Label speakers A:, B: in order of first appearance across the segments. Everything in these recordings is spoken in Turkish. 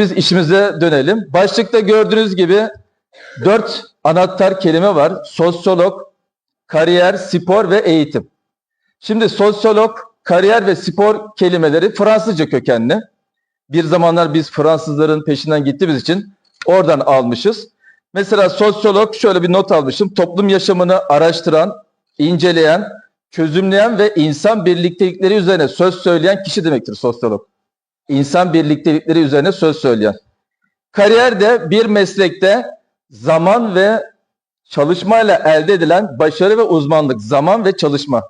A: Biz işimize dönelim. Başlıkta gördüğünüz gibi dört anahtar kelime var. Sosyolog, kariyer, spor ve eğitim. Şimdi sosyolog, kariyer ve spor kelimeleri Fransızca kökenli. Bir zamanlar biz Fransızların peşinden gittiğimiz için oradan almışız. Mesela sosyolog şöyle bir not almışım. Toplum yaşamını araştıran, inceleyen, çözümleyen ve insan birliktelikleri üzerine söz söyleyen kişi demektir sosyolog. İnsan birliktelikleri üzerine söz söyleyen. Kariyer de bir meslekte zaman ve çalışmayla elde edilen başarı ve uzmanlık, zaman ve çalışma.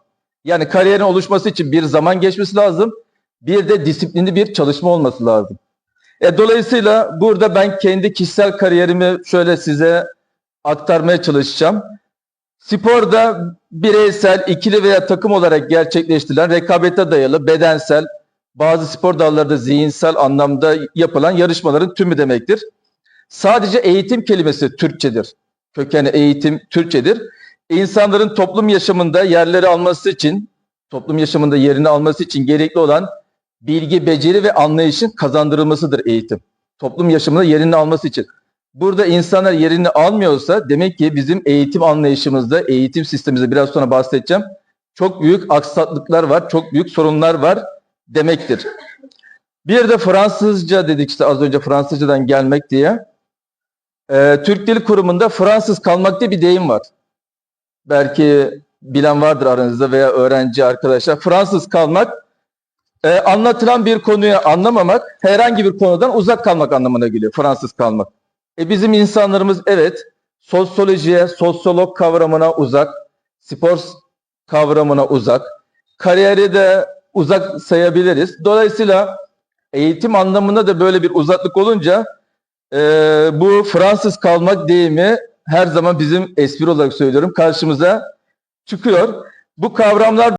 A: Yani kariyerin oluşması için bir zaman geçmesi lazım, bir de disiplinli bir çalışma olması lazım. E, dolayısıyla burada ben kendi kişisel kariyerimi şöyle size aktarmaya çalışacağım. Sporda bireysel, ikili veya takım olarak gerçekleştirilen rekabete dayalı bedensel, bazı spor dallarında zihinsel anlamda yapılan yarışmaların tümü demektir. Sadece eğitim kelimesi Türkçedir. Kökeni eğitim Türkçedir. İnsanların toplum yaşamında yerleri alması için, toplum yaşamında yerini alması için gerekli olan bilgi, beceri ve anlayışın kazandırılmasıdır eğitim. Toplum yaşamında yerini alması için. Burada insanlar yerini almıyorsa demek ki bizim eğitim anlayışımızda, eğitim sistemimizde biraz sonra bahsedeceğim. Çok büyük aksaklıklar var, çok büyük sorunlar var demektir. Bir de Fransızca dedik işte az önce Fransızcadan gelmek diye. Ee, Türk Dil Kurumu'nda Fransız kalmak diye bir deyim var. Belki bilen vardır aranızda veya öğrenci arkadaşlar. Fransız kalmak e, anlatılan bir konuyu anlamamak, herhangi bir konudan uzak kalmak anlamına geliyor Fransız kalmak. E bizim insanlarımız evet sosyolojiye, sosyolog kavramına uzak, spor kavramına uzak, kariyeri de uzak sayabiliriz. Dolayısıyla eğitim anlamında da böyle bir uzaklık olunca e, bu Fransız kalmak deyimi her zaman bizim espri olarak söylüyorum karşımıza çıkıyor. Bu kavramlar